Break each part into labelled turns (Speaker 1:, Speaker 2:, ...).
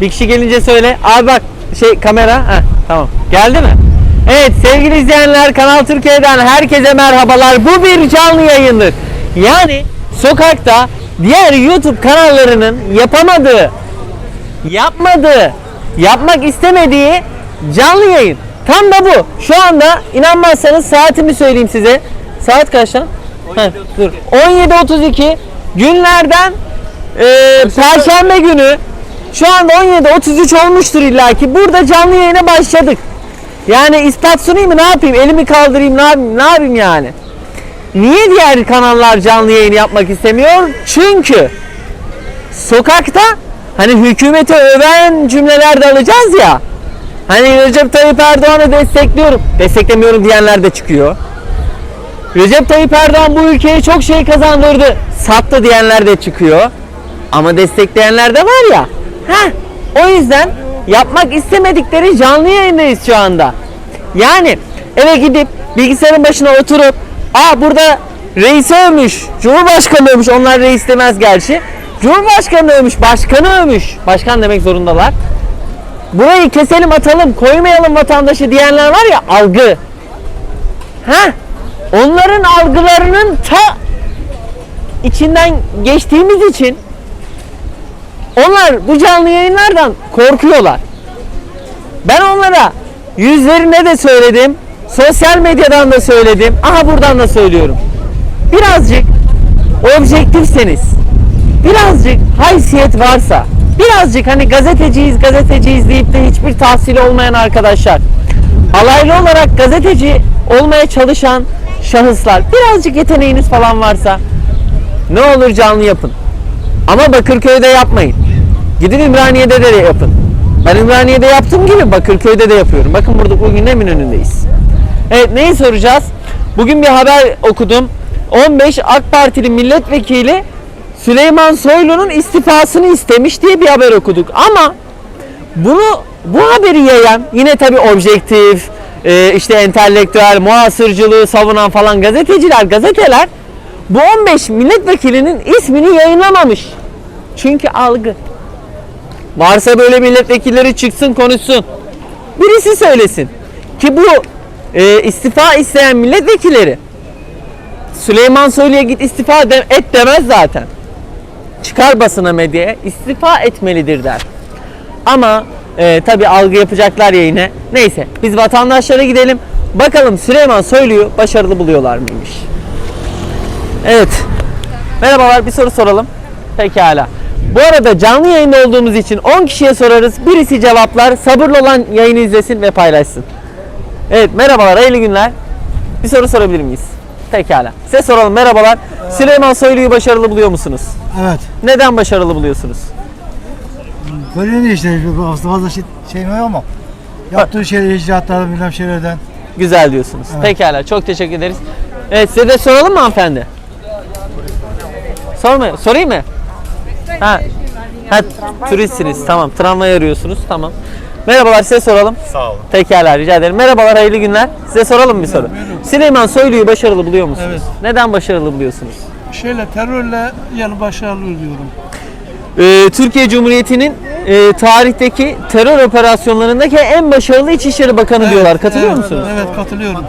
Speaker 1: Bir kişi gelince söyle. Abi bak şey kamera. Heh, tamam. Geldi mi? Evet sevgili izleyenler Kanal Türkiye'den herkese merhabalar. Bu bir canlı yayındır. Yani sokakta diğer YouTube kanallarının yapamadığı, yapmadığı, yapmak istemediği canlı yayın. Tam da bu. Şu anda inanmazsanız saatimi söyleyeyim size. Saat kaç lan? Heh, dur. 17.32 günlerden e, Perşembe günü şu anda 17.33 olmuştur illaki. Burada canlı yayına başladık. Yani ispat mı ne yapayım? Elimi kaldırayım ne yapayım? Ne yapayım yani? Niye diğer kanallar canlı yayın yapmak istemiyor? Çünkü sokakta hani hükümeti öven cümleler de alacağız ya. Hani Recep Tayyip Erdoğan'ı destekliyorum. Desteklemiyorum diyenler de çıkıyor. Recep Tayyip Erdoğan bu ülkeye çok şey kazandırdı. Sattı diyenler de çıkıyor. Ama destekleyenler de var ya. Heh, o yüzden yapmak istemedikleri canlı yayındayız şu anda. Yani eve gidip bilgisayarın başına oturup aa burada reisi övmüş, cumhurbaşkanı övmüş, onlar reis demez gerçi. Cumhurbaşkanı övmüş, başkanı övmüş. Başkan demek zorundalar. Burayı keselim atalım, koymayalım vatandaşı diyenler var ya algı. Ha? Onların algılarının ta içinden geçtiğimiz için onlar bu canlı yayınlardan korkuyorlar. Ben onlara yüzlerine de söyledim. Sosyal medyadan da söyledim. Aha buradan da söylüyorum. Birazcık objektifseniz, birazcık haysiyet varsa, birazcık hani gazeteciyiz gazeteciyiz deyip de hiçbir tahsili olmayan arkadaşlar, alaylı olarak gazeteci olmaya çalışan şahıslar, birazcık yeteneğiniz falan varsa ne olur canlı yapın. Ama Bakırköy'de yapmayın. Gidin Ümraniye'de de yapın. Ben Ümraniye'de yaptığım gibi Bakırköy'de de yapıyorum. Bakın burada bugün Eminönü'ndeyiz. Evet neyi soracağız? Bugün bir haber okudum. 15 AK Partili milletvekili Süleyman Soylu'nun istifasını istemiş diye bir haber okuduk. Ama bunu bu haberi yayan yine tabi objektif, e, işte entelektüel, muhasırcılığı savunan falan gazeteciler, gazeteler bu 15 milletvekilinin ismini yayınlamamış. Çünkü algı. Varsa böyle milletvekilleri çıksın konuşsun. Birisi söylesin. Ki bu e, istifa isteyen milletvekilleri Süleyman Soylu'ya git istifa de- et demez zaten. Çıkar basına medyaya istifa etmelidir der. Ama e, tabi algı yapacaklar ya yine. Neyse biz vatandaşlara gidelim. Bakalım Süleyman Soylu'yu başarılı buluyorlar mıymış? Evet. Merhabalar bir soru soralım. Pekala. Bu arada canlı yayında olduğumuz için 10 kişiye sorarız. Birisi cevaplar. Sabırlı olan yayını izlesin ve paylaşsın. Evet merhabalar hayırlı günler. Bir soru sorabilir miyiz? Pekala. Size soralım merhabalar. Süleyman Soylu'yu başarılı buluyor musunuz?
Speaker 2: Evet.
Speaker 1: Neden başarılı buluyorsunuz?
Speaker 2: Böyle de işte fazla fazla şey, şey mi ama yaptığı şey icraatlardan bilmem şeylerden.
Speaker 1: Güzel diyorsunuz.
Speaker 2: Evet.
Speaker 1: Pekala çok teşekkür ederiz. Evet size de soralım mı hanımefendi? Sorma, sorayım mı? Ha, ha turistsiniz tamam. Tramvay arıyorsunuz tamam. Merhabalar size soralım.
Speaker 3: Sağ olun.
Speaker 1: Pekala rica ederim. Merhabalar hayırlı günler. Size soralım bir soru? Süleyman Soylu'yu başarılı buluyor musunuz?
Speaker 4: Evet.
Speaker 1: Neden başarılı buluyorsunuz?
Speaker 4: Şeyle terörle yani başarılı diyorum.
Speaker 1: Ee, Türkiye Cumhuriyeti'nin e, tarihteki terör operasyonlarındaki en başarılı İçişleri Bakanı diyorlar. Katılıyor
Speaker 4: evet,
Speaker 1: musunuz?
Speaker 4: Evet katılıyorum.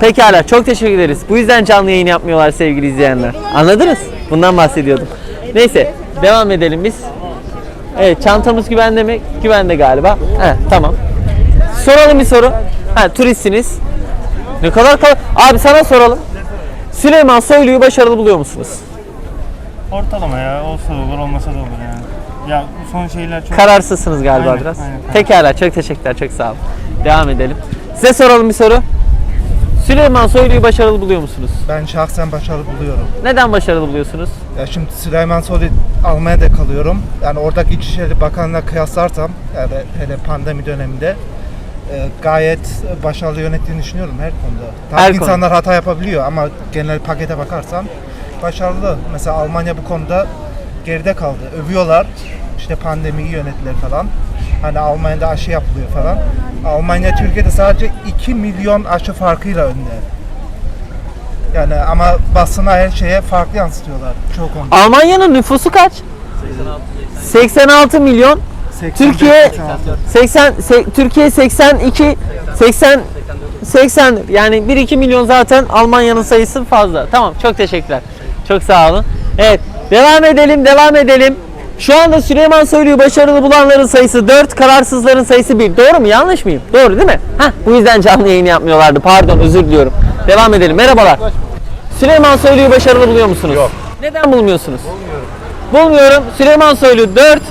Speaker 1: Pekala çok teşekkür ederiz. Bu yüzden canlı yayın yapmıyorlar sevgili izleyenler. Anladınız? Bundan bahsediyordum. Neyse devam edelim biz. Evet çantamız güvende mi? Güvende galiba. He, tamam. Soralım bir soru. Ha turistsiniz. Ne kadar kal Abi sana soralım. Süleyman Soylu'yu başarılı buluyor musunuz?
Speaker 3: Ortalama ya. Olsa da olur olmasa da olur yani. Ya bu son şeyler çok...
Speaker 1: Kararsızsınız galiba
Speaker 3: Aynen,
Speaker 1: biraz.
Speaker 3: aynen.
Speaker 1: Pekala çok teşekkürler çok sağ olun. Devam edelim. Size soralım bir soru. Süleyman Soylu'yu başarılı buluyor musunuz?
Speaker 5: Ben şahsen başarılı buluyorum.
Speaker 1: Neden başarılı buluyorsunuz?
Speaker 5: Ya şimdi Süleyman Soylu Almanya'da kalıyorum. Yani oradaki İçişleri Bakanı'na kıyaslarsam yani hele pandemi döneminde e, gayet başarılı yönettiğini düşünüyorum her konuda. Tabii
Speaker 1: Her
Speaker 5: insanlar hata yapabiliyor ama genel pakete bakarsan başarılı. Mesela Almanya bu konuda geride kaldı. Övüyorlar. İşte pandemiyi yönettiler falan. Hani Almanya'da aşı yapılıyor falan. Almanya Türkiye'de sadece 2 milyon aşı farkıyla önde. Yani ama basına her şeye farklı yansıtıyorlar. Çok konuda.
Speaker 1: Almanya'nın nüfusu kaç? 86. milyon. Türkiye 80 se- Türkiye 82 80 80 yani 1-2 milyon zaten Almanya'nın sayısı fazla. Tamam çok teşekkürler. Çok sağ olun. Evet devam edelim devam edelim. Şu anda Süleyman Soylu'yu başarılı bulanların sayısı 4, kararsızların sayısı 1. Doğru mu? Yanlış mıyım? Doğru değil mi? Heh, bu yüzden canlı yayın yapmıyorlardı. Pardon özür diliyorum. Devam edelim. Merhabalar. Süleyman Soylu'yu başarılı buluyor musunuz? Yok. Neden bulmuyorsunuz? Bulmuyorum. Bulmuyorum. Süleyman Soylu 4,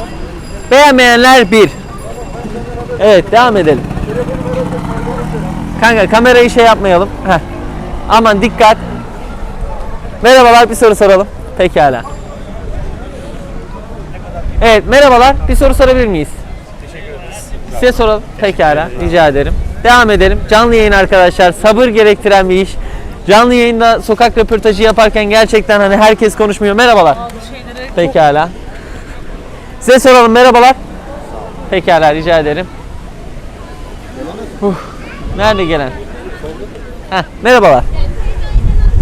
Speaker 1: beğenmeyenler 1. Evet devam edelim. Kanka kamerayı şey yapmayalım. Heh. Aman dikkat. Merhabalar bir soru soralım. Pekala. Evet merhabalar bir soru sorabilir miyiz? Teşekkür ederiz. Size soralım. Pekala rica ederim. Devam edelim. Canlı yayın arkadaşlar sabır gerektiren bir iş. Canlı yayında sokak röportajı yaparken gerçekten hani herkes konuşmuyor. Merhabalar. Pekala. Size soralım merhabalar. Pekala rica ederim. Uf, nerede gelen? Heh, merhabalar.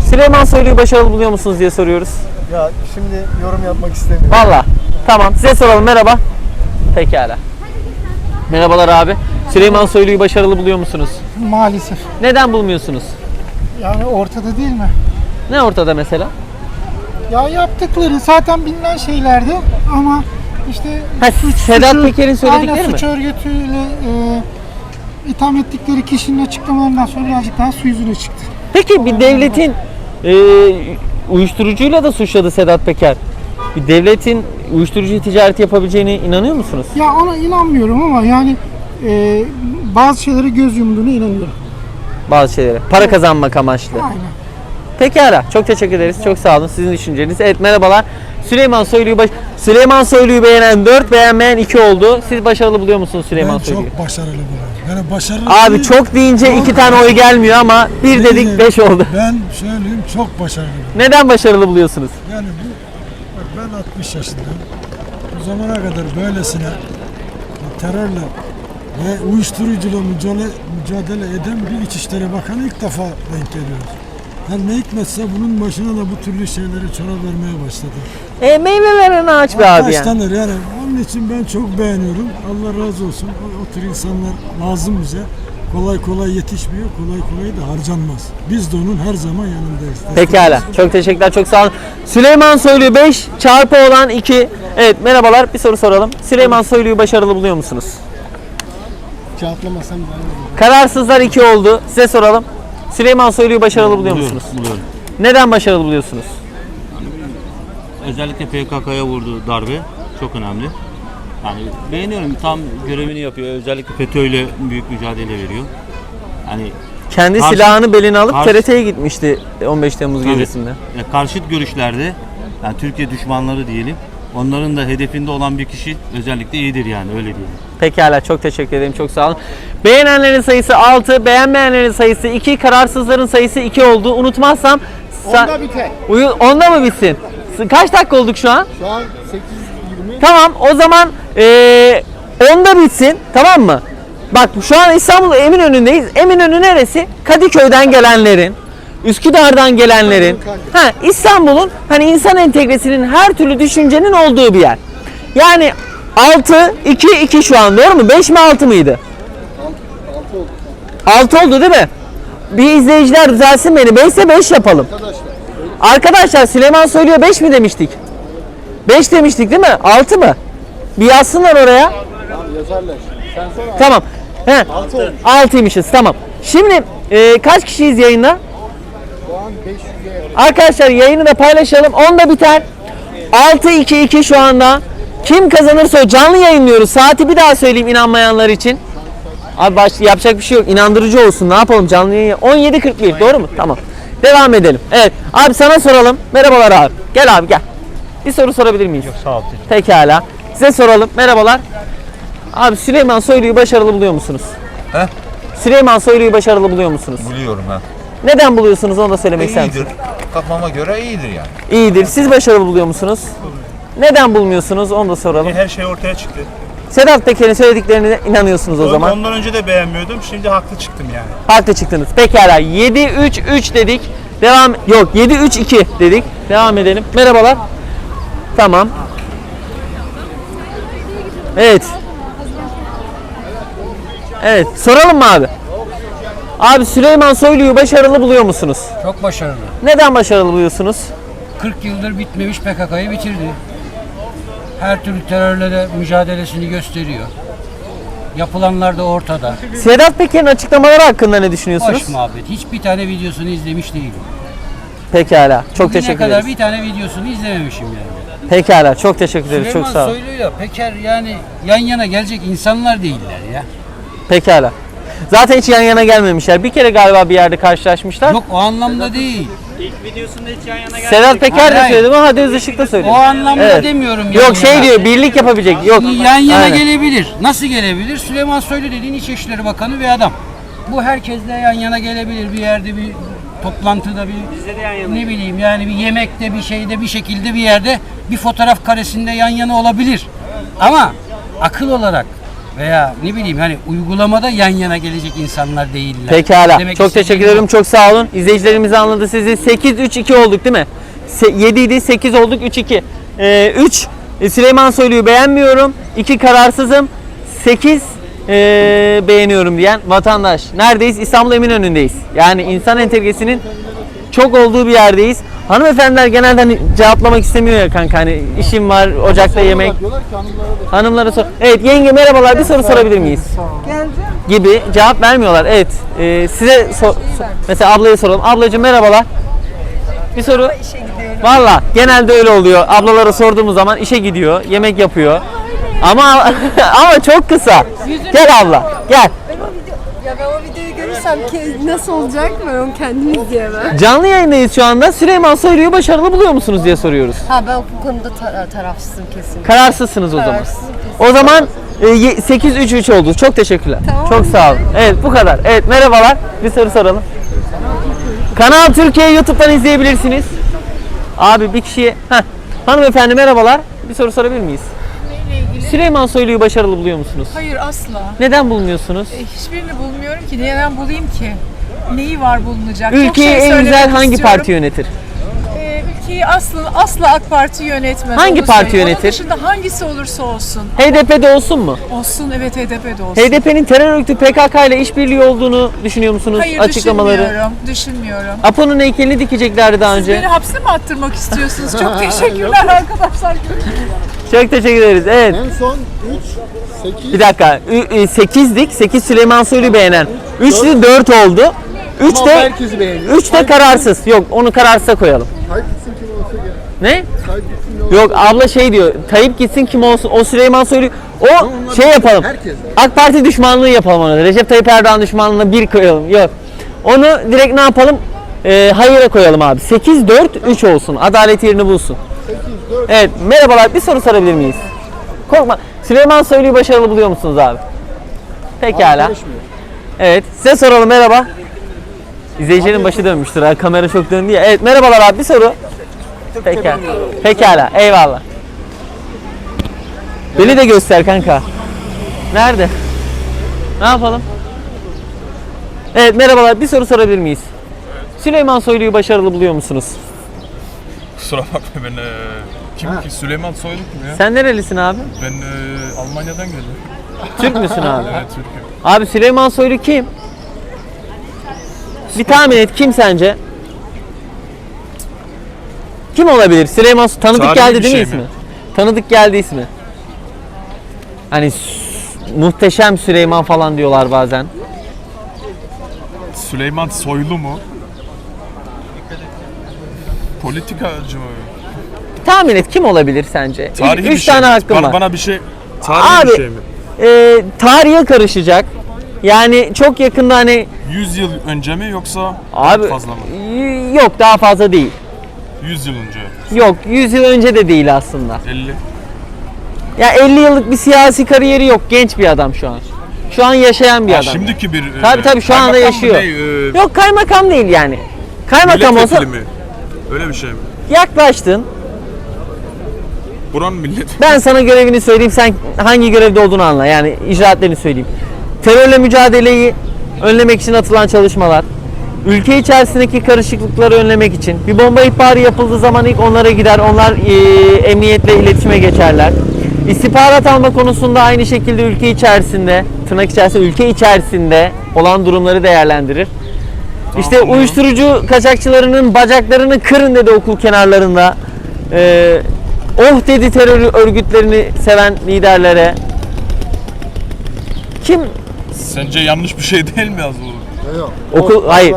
Speaker 1: Süleyman Soylu'yu başarılı buluyor musunuz diye soruyoruz.
Speaker 2: Ya şimdi yorum yapmak istemiyorum.
Speaker 1: Valla. Tamam size soralım merhaba. Pekala. Merhabalar abi. Süleyman Soylu'yu başarılı buluyor musunuz?
Speaker 6: Maalesef.
Speaker 1: Neden bulmuyorsunuz?
Speaker 6: Yani ortada değil mi?
Speaker 1: Ne ortada mesela?
Speaker 6: Ya yaptıkları zaten bilinen şeylerdi ama işte
Speaker 1: Ha, Sedat Peker'in söyledikleri
Speaker 6: aynen,
Speaker 1: mi?
Speaker 6: suç örgütüyle e, itham ettikleri kişinin açıklamalarından sonra birazcık daha su yüzüne çıktı.
Speaker 1: Peki bir devletin e, uyuşturucuyla da suçladı Sedat Peker. Bir devletin uyuşturucu ticareti yapabileceğine inanıyor musunuz?
Speaker 6: Ya ona inanmıyorum ama yani e, bazı şeylere göz yumduğuna inanıyorum.
Speaker 1: Bazı şeylere. Para kazanmak amaçlı.
Speaker 6: Aynen.
Speaker 1: Pekala. Çok teşekkür ederiz. Çok sağ olun. Sizin düşünceniz. Evet merhabalar. Süleyman Soylu'yu baş... Süleyman Soylu'yu beğenen 4, beğenmeyen 2 oldu. Siz başarılı buluyor musunuz Süleyman
Speaker 7: Ben
Speaker 1: Soylu'yu?
Speaker 7: çok başarılı buluyorum. Yani başarılı
Speaker 1: Abi
Speaker 7: değil,
Speaker 1: çok deyince iki tane oy gelmiyor ama bir dedik
Speaker 7: değil.
Speaker 1: 5 oldu.
Speaker 7: Ben söyleyeyim çok başarılı.
Speaker 1: Neden başarılı buluyorsunuz?
Speaker 7: Yani bu bak ben 60 yaşındayım. Bu zamana kadar böylesine terörle ve uyuşturucuyla mücadele, mücadele eden bir İçişleri Bakanı ilk defa denk geliyoruz. Yani ne hikmetse bunun başına da bu türlü şeyleri çorap vermeye başladı.
Speaker 1: E, meyve veren ağaç be abi ya.
Speaker 7: Taşlanır yani. Onun için ben çok beğeniyorum. Allah razı olsun. O, o tür insanlar lazım bize. Kolay kolay yetişmiyor. Kolay kolay da harcanmaz. Biz de onun her zaman yanındayız.
Speaker 1: Pekala. Çok teşekkürler. Çok sağ olun. Süleyman Soylu 5 çarpı olan 2. Evet merhabalar. Bir soru soralım. Süleyman Soylu'yu başarılı buluyor musunuz?
Speaker 6: Cevaplamasam ben
Speaker 1: Kararsızlar 2 oldu. Size soralım. Süleyman Soylu'yu başarılı buluyor
Speaker 8: Buluyorum,
Speaker 1: musunuz?
Speaker 8: buluyorum.
Speaker 1: Neden başarılı buluyorsunuz?
Speaker 8: Özellikle PKK'ya vurduğu darbe çok önemli. Yani beğeniyorum tam görevini yapıyor. Özellikle FETÖ'yle büyük mücadele veriyor. Hani
Speaker 1: Kendi
Speaker 8: Karşı-
Speaker 1: silahını beline alıp
Speaker 8: karşı-
Speaker 1: TRT'ye gitmişti 15 Temmuz
Speaker 8: Tabii.
Speaker 1: gecesinde.
Speaker 8: ya karşıt görüşlerde yani Türkiye düşmanları diyelim. Onların da hedefinde olan bir kişi özellikle iyidir yani öyle diyelim.
Speaker 1: Pekala çok teşekkür ederim. Çok sağ olun. Beğenenlerin sayısı 6, beğenmeyenlerin sayısı 2, kararsızların sayısı 2 oldu. Unutmazsam Onda
Speaker 6: biter.
Speaker 1: Uyu, onda mı bitsin? S- Kaç dakika olduk şu an?
Speaker 6: Şu an 8.20.
Speaker 1: Tamam o zaman eee onda bitsin tamam mı? Bak şu an İstanbul Eminönü'ndeyiz. Eminönü neresi? Kadıköy'den gelenlerin, Üsküdar'dan gelenlerin, ha İstanbul'un hani insan entegresinin her türlü düşüncenin olduğu bir yer. Yani 6 2 2 şu an doğru mu? 5 mi 6 mıydı? 6 oldu değil mi? Bir izleyiciler düzelsin beni. 5 ise 5 yapalım. Arkadaşlar Süleyman Soylu'ya 5 mi demiştik? 5 demiştik değil mi? 6 mı? Bir yazsınlar oraya. Tamam. He. 6'ymışız tamam. Şimdi e, kaç kişiyiz yayında? Arkadaşlar yayını da paylaşalım. 10'da biter. 6-2-2 şu anda. Kim kazanırsa o canlı yayınlıyoruz. Saati bir daha söyleyeyim inanmayanlar için. Abi baş, yapacak bir şey yok. İnandırıcı olsun. Ne yapalım canlı yayın? 17.41 doğru mu? Tamam. Devam edelim. Evet. Abi sana soralım. Merhabalar abi. Gel abi gel. Bir soru sorabilir miyiz? Yok
Speaker 3: Sağ ol.
Speaker 1: Pekala. Size soralım. Merhabalar. Abi Süleyman Soylu'yu başarılı buluyor musunuz?
Speaker 9: He?
Speaker 1: Süleyman Soylu'yu başarılı buluyor musunuz?
Speaker 9: Biliyorum ha.
Speaker 1: Neden buluyorsunuz onu da söylemek ister
Speaker 9: İyidir.
Speaker 1: misiniz?
Speaker 9: Kafama göre iyidir yani.
Speaker 1: İyidir. Siz başarılı buluyor musunuz? Neden bulmuyorsunuz? Onu da soralım.
Speaker 3: Her şey ortaya çıktı.
Speaker 1: Sedat Peker'in söylediklerine inanıyorsunuz o zaman.
Speaker 3: Ondan önce de beğenmiyordum. Şimdi haklı çıktım yani.
Speaker 1: Haklı çıktınız. Pekala. 7-3-3 dedik. Devam. Yok 7-3-2 dedik. Devam edelim. Merhabalar. Tamam. Evet. Evet soralım mı abi? Abi Süleyman Soylu'yu başarılı buluyor musunuz?
Speaker 9: Çok başarılı.
Speaker 1: Neden başarılı buluyorsunuz?
Speaker 9: 40 yıldır bitmemiş PKK'yı bitirdi. Her türlü terörle de mücadelesini gösteriyor. Yapılanlar da ortada.
Speaker 1: Sedat Peker'in açıklamaları hakkında ne düşünüyorsunuz?
Speaker 9: Boş muhabbet. Hiçbir tane videosunu izlemiş değilim.
Speaker 1: Pekala. Çok
Speaker 9: Bugüne
Speaker 1: teşekkür
Speaker 9: kadar
Speaker 1: ederiz.
Speaker 9: bir tane videosunu izlememişim yani.
Speaker 1: Pekala. Çok teşekkür ederiz.
Speaker 9: Süleyman
Speaker 1: Çok sağ olun.
Speaker 9: Soylu'yla Peker yani yan yana gelecek insanlar değiller ya.
Speaker 1: Pekala. Zaten hiç yan yana gelmemişler. Bir kere galiba bir yerde karşılaşmışlar.
Speaker 9: Yok o anlamda değil.
Speaker 1: Sedat Peker de
Speaker 9: hayır.
Speaker 1: söyledi ama Hadi Özışık da söyledi.
Speaker 9: O anlamda
Speaker 1: Evet.
Speaker 9: demiyorum. yan
Speaker 1: Yok şey
Speaker 9: yana.
Speaker 1: diyor birlik yapabilecek. Yok.
Speaker 9: Yan yana
Speaker 1: Aynen.
Speaker 9: gelebilir. Nasıl gelebilir? Süleyman Soylu dediğin İçişleri Bakanı bir adam. Bu herkesle yan yana gelebilir. Bir yerde bir toplantıda bir ne bileyim yani bir yemekte bir şeyde bir şekilde bir yerde bir fotoğraf karesinde yan yana olabilir. Ama akıl olarak veya ne bileyim hani uygulamada yan yana gelecek insanlar değiller.
Speaker 1: Pekala.
Speaker 9: Demek
Speaker 1: çok teşekkür ederim. Çok sağ olun. İzleyicilerimiz anladı sizi. 8-3-2 olduk değil mi? 7 idi 8 olduk 3-2. 3 Süleyman Soylu'yu beğenmiyorum. 2 kararsızım. 8 beğeniyorum diyen vatandaş. Neredeyiz? İstanbul Eminönü'ndeyiz. Yani insan entegresinin çok olduğu bir yerdeyiz. Hanımefendiler genelde hani cevaplamak istemiyor ya kanka hani işim var ocakta yemek. Hanımlara sor. Evet yenge merhabalar bir soru sorabilir miyiz? Gibi cevap vermiyorlar. Evet e, size so- so- mesela ablaya soralım. Ablacığım merhabalar. Bir soru. Valla genelde öyle oluyor. Ablalara sorduğumuz zaman işe gidiyor, yemek yapıyor. Ama ama çok kısa. Gel abla, gel.
Speaker 10: Ya ben o videoyu görürsem ki nasıl olacak ben onu kendim izleyemem.
Speaker 1: Canlı yayındayız şu anda. Süleyman Soylu'yu başarılı buluyor musunuz diye soruyoruz.
Speaker 10: Ha ben bu konuda ta- tarafsızım kesin.
Speaker 1: Kararsızsınız o zaman.
Speaker 10: Kararsızım kesin.
Speaker 1: O zaman e, ye- 8-3-3 oldu. Çok teşekkürler.
Speaker 10: Tamam.
Speaker 1: Çok sağ olun. Evet bu kadar. Evet merhabalar. Bir soru soralım. Kanal Türkiye YouTube'dan izleyebilirsiniz. Abi bir kişiye... Heh. Hanımefendi merhabalar. Bir soru sorabilir miyiz? Süleyman Soylu'yu başarılı buluyor musunuz?
Speaker 11: Hayır asla.
Speaker 1: Neden bulmuyorsunuz?
Speaker 11: E, hiçbirini bulmuyorum ki. Neden bulayım ki? Neyi var bulunacak? Çok
Speaker 1: Ülkeyi
Speaker 11: şey
Speaker 1: en güzel hangi
Speaker 11: istiyorum.
Speaker 1: parti yönetir?
Speaker 11: E, ülkeyi asla, asla AK Parti yönetmez.
Speaker 1: Hangi
Speaker 11: onu
Speaker 1: parti
Speaker 11: söyleyeyim.
Speaker 1: yönetir?
Speaker 11: Onun dışında hangisi olursa olsun.
Speaker 1: HDP'de olsun mu?
Speaker 11: Olsun evet HDP'de olsun.
Speaker 1: HDP'nin terör örgütü PKK ile işbirliği olduğunu düşünüyor musunuz?
Speaker 11: Hayır
Speaker 1: Açıklamaları.
Speaker 11: düşünmüyorum. Düşünmüyorum.
Speaker 1: Apo'nun heykelini dikeceklerdi daha
Speaker 11: Siz
Speaker 1: önce.
Speaker 11: beni hapse mi attırmak istiyorsunuz? Çok teşekkürler arkadaşlar.
Speaker 1: Çok teşekkür ederiz. Evet.
Speaker 2: En son 3, 8,
Speaker 1: Bir dakika. 8'dik. 8 Süleyman Soylu beğenen. 3 de 4 oldu. 3 de
Speaker 2: herkesi beğeniyor.
Speaker 1: 3 de kararsız. Yok onu kararsıza koyalım.
Speaker 2: Tayyip gitsin kim olsa gel.
Speaker 1: Ne?
Speaker 2: Tayyip gitsin ne
Speaker 1: Yok abla şey diyor. Tayyip gitsin kim olsun. O Süleyman Soylu. O şey yapalım.
Speaker 2: Herkes.
Speaker 1: AK Parti düşmanlığı yapalım ona. da. Recep Tayyip Erdoğan düşmanlığına bir koyalım. Yok. Onu direkt ne yapalım? Ee, hayır'a koyalım abi. 8 4 3 olsun. Adalet yerini bulsun. Evet, merhabalar. Bir soru sorabilir miyiz? Korkma. Süleyman Soylu'yu başarılı buluyor musunuz abi? Pekala. Evet, size soralım merhaba. İzleyicinin başı dönmüştür ha. Kamera çok döndü ya. Evet, merhabalar abi. Bir soru. Pekala. Pekala. Eyvallah. Beni de göster kanka. Nerede? Ne yapalım? Evet merhabalar bir soru sorabilir miyiz? Süleyman Soylu'yu başarılı buluyor musunuz?
Speaker 3: Kusura bakma ben eee, kim ki Süleyman Soylu kim ya?
Speaker 1: Sen nerelisin abi?
Speaker 3: Ben eee, Almanya'dan geldim.
Speaker 1: Türk müsün abi?
Speaker 3: Evet Türk'üm.
Speaker 1: Abi Süleyman Soylu kim? Bir tahmin et kim sence? Kim olabilir? Süleyman Soylu tanıdık
Speaker 3: Tarihi
Speaker 1: geldi
Speaker 3: bir
Speaker 1: değil mi
Speaker 3: şey
Speaker 1: ismi?
Speaker 3: mi?
Speaker 1: Tanıdık geldi ismi. Hani s- muhteşem Süleyman falan diyorlar bazen.
Speaker 3: Süleyman Soylu mu? Politikacı mı?
Speaker 1: Tahmin et kim olabilir sence?
Speaker 3: Tarihi
Speaker 1: Üç
Speaker 3: bir şey
Speaker 1: tane
Speaker 3: mi?
Speaker 1: hakkım
Speaker 3: bana,
Speaker 1: var.
Speaker 3: Bana bir şey tarihi
Speaker 1: Abi,
Speaker 3: bir şey mi?
Speaker 1: e, tarihe karışacak. Yani çok yakında hani
Speaker 3: 100 yıl önce mi yoksa
Speaker 1: abi
Speaker 3: fazla mı?
Speaker 1: y- yok daha fazla değil.
Speaker 3: 100 yıl önce.
Speaker 1: Yok 100 yıl önce de değil aslında.
Speaker 3: 50.
Speaker 1: Ya 50 yıllık bir siyasi kariyeri yok genç bir adam şu an. Şu an yaşayan bir
Speaker 3: Ha,
Speaker 1: adam.
Speaker 3: şimdiki bir
Speaker 1: Tabii, tabii, şu anda yaşıyor.
Speaker 3: eee,
Speaker 1: Yok kaymakam değil yani. Kaymakam olsa
Speaker 3: milletvekili mi? Öyle bir şey mi?
Speaker 1: yaklaştın.
Speaker 3: Buranın millet.
Speaker 1: Ben sana görevini söyleyeyim sen hangi görevde olduğunu anla. Yani icraatlerini söyleyeyim. Terörle mücadeleyi önlemek için atılan çalışmalar. Ülke içerisindeki karışıklıkları önlemek için. Bir bomba ihbarı yapıldığı zaman ilk onlara gider. Onlar eee, emniyetle iletişime geçerler. İstihbarat alma konusunda aynı şekilde ülke içerisinde, tırnak içerisinde ülke içerisinde olan durumları değerlendirir. İşte uyuşturucu kaçakçılarının bacaklarını kırın dedi okul kenarlarında. Ee, oh dedi terör örgütlerini seven liderlere. Kim
Speaker 3: Sence yanlış bir şey değil mi yaz bu?
Speaker 1: okul hayır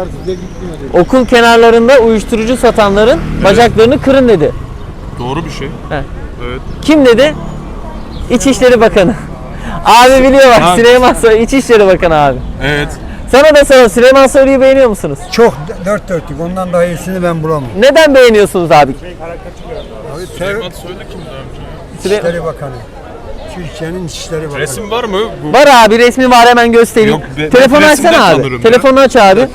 Speaker 1: okul kenarlarında uyuşturucu satanların bacaklarını kırın dedi.
Speaker 3: Doğru bir şey.
Speaker 1: He.
Speaker 3: Evet.
Speaker 1: Kim dedi? İçişleri Bakanı. Abi biliyor bak
Speaker 3: Ha.
Speaker 1: Süleyman Soylu İçişleri Bakanı abi.
Speaker 3: Evet.
Speaker 1: Sana da soralım Süleyman Soylu'yu beğeniyor musunuz?
Speaker 2: Çok dört dörtlük. Ondan daha iyisini ben bulamam.
Speaker 1: Neden beğeniyorsunuz abi?
Speaker 2: Abi terör
Speaker 3: Süleyman Soylu kim daha önce?
Speaker 1: Süle-
Speaker 2: İçişleri Bakanı. Türkiye'nin İçişleri Bakanı.
Speaker 3: Resim var mı? Bu
Speaker 1: Var abi resmi var hemen göstereyim.
Speaker 3: Yok, be-
Speaker 1: Telefonu
Speaker 3: ben
Speaker 1: açsana abi.
Speaker 3: tanırım
Speaker 1: Telefonu aç abi.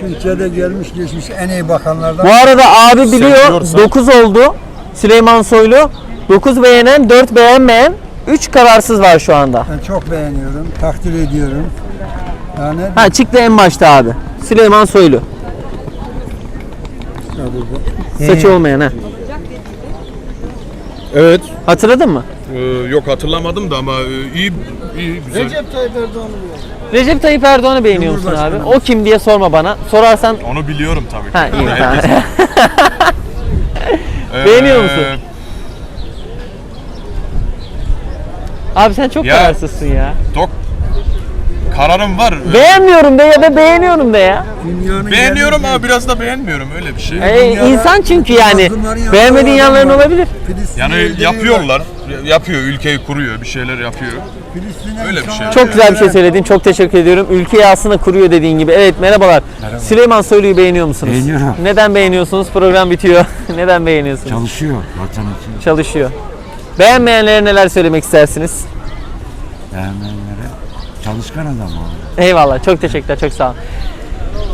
Speaker 2: Türkiye'de gelmiş geçmiş en iyi bakanlardan.
Speaker 1: Bu arada abi biliyor
Speaker 3: diyorsan-
Speaker 1: 9 oldu Süleyman Soylu. 9 beğenen, 4 beğenmeyen, 3 kararsız var şu anda.
Speaker 2: Ben çok beğeniyorum, takdir ediyorum. Yani
Speaker 1: Ha çıktı en başta abi. Süleyman Soylu. Saçı olmayan ha.
Speaker 3: Evet.
Speaker 1: Hatırladın mı?
Speaker 3: Ee, yok hatırlamadım da ama e, iyi iyi güzel.
Speaker 1: Recep Tayyip Erdoğan'ı beğeniyor musun abi? O kim diye sorma bana. Sorarsan
Speaker 3: Onu biliyorum tabii ki.
Speaker 1: ha iyi
Speaker 3: Onu
Speaker 1: tamam.
Speaker 3: herkes- Ee,
Speaker 1: Beğeniyor musun? Abi sen çok
Speaker 3: Ya-
Speaker 1: kararsızsın ya.
Speaker 3: Dok kararım var.
Speaker 1: Beğenmiyorum de ya da beğeniyorum de ya.
Speaker 2: dünyanın
Speaker 3: Beğeniyorum ama biraz da beğenmiyorum öyle bir şey.
Speaker 2: Dünyada
Speaker 1: insan çünkü yani beğenmediğin yanların olabilir.
Speaker 3: Yani yapıyorlar. Yapıyor, ülkeyi kuruyor, bir şeyler yapıyor. Öyle bir şey.
Speaker 1: Çok güzel bir şey söyledin. Çok teşekkür ediyorum. Ülkeyi aslında kuruyor dediğin gibi. Evet merhabalar. Süleyman Soylu'yu beğeniyor musunuz?
Speaker 7: Beğeniyorum.
Speaker 1: Neden beğeniyorsunuz? Program bitiyor. Neden beğeniyorsunuz?
Speaker 7: Çalışıyor vatan için.
Speaker 1: Çalışıyor. Beğenmeyenlere neler söylemek istersiniz?
Speaker 7: Beğenmeyenlere çalışkan adam abi.
Speaker 1: Eyvallah. Çok teşekkürler. Çok sağ olun.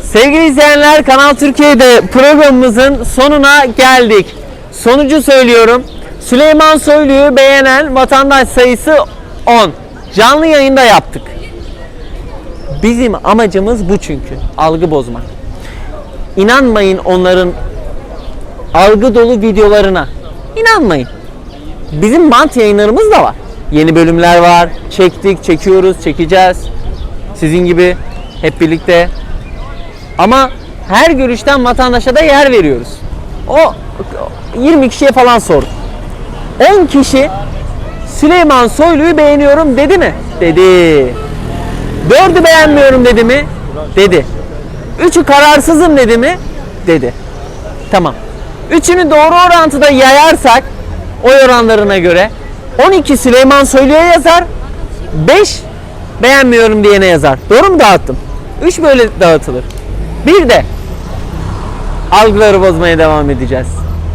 Speaker 1: Sevgili izleyenler Kanal Türkiye'de programımızın sonuna geldik. Sonucu söylüyorum. Süleyman Soylu'yu beğenen vatandaş sayısı 10. Canlı yayında yaptık. Bizim amacımız bu çünkü. Algı bozmak. İnanmayın onların algı dolu videolarına. İnanmayın. Bizim bant yayınlarımız da var. Yeni bölümler var. Çektik, çekiyoruz, çekeceğiz. Sizin gibi hep Ama her görüşten vatandaşa da yer veriyoruz. O 20 kişiye falan sorduk. 10 kişi Süleyman Soylu'yu beğeniyorum dedi mi? Dedi. 4'ü beğenmiyorum dedi mi? Dedi. 3'ü kararsızım dedi mi? Dedi. Tamam. Üçünü doğru orantıda yayarsak oy oranlarına göre 12 Süleyman Soylu'ya yazar. 5 beğenmiyorum diyene yazar. Doğru mu dağıttım? 3 böyle dağıtılır. Bir de algıları bozmaya devam edeceğiz.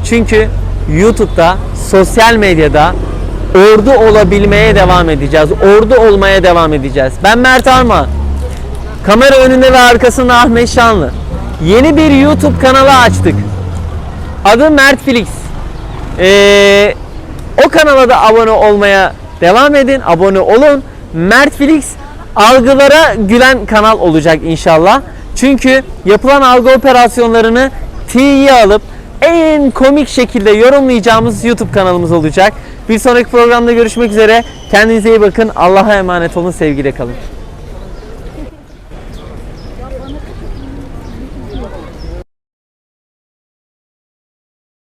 Speaker 1: Çünkü YouTube'da, sosyal medyada ordu olabilmeye devam edeceğiz. Ordu olmaya devam edeceğiz. Ben Mert Arma. Kamera önünde ve arkasında Ahmet Şanlı. Yeni bir YouTube kanalı açtık. Adı Mert Felix. Ee, o kanala da abone olmaya devam edin. Abone olun. Mert Felix algılara gülen kanal olacak inşallah. Çünkü yapılan algı operasyonlarını T'ye alıp en komik şekilde yorumlayacağımız YouTube kanalımız olacak. Bir sonraki programda görüşmek üzere. Kendinize iyi bakın. Allah'a emanet olun. Sevgiyle kalın.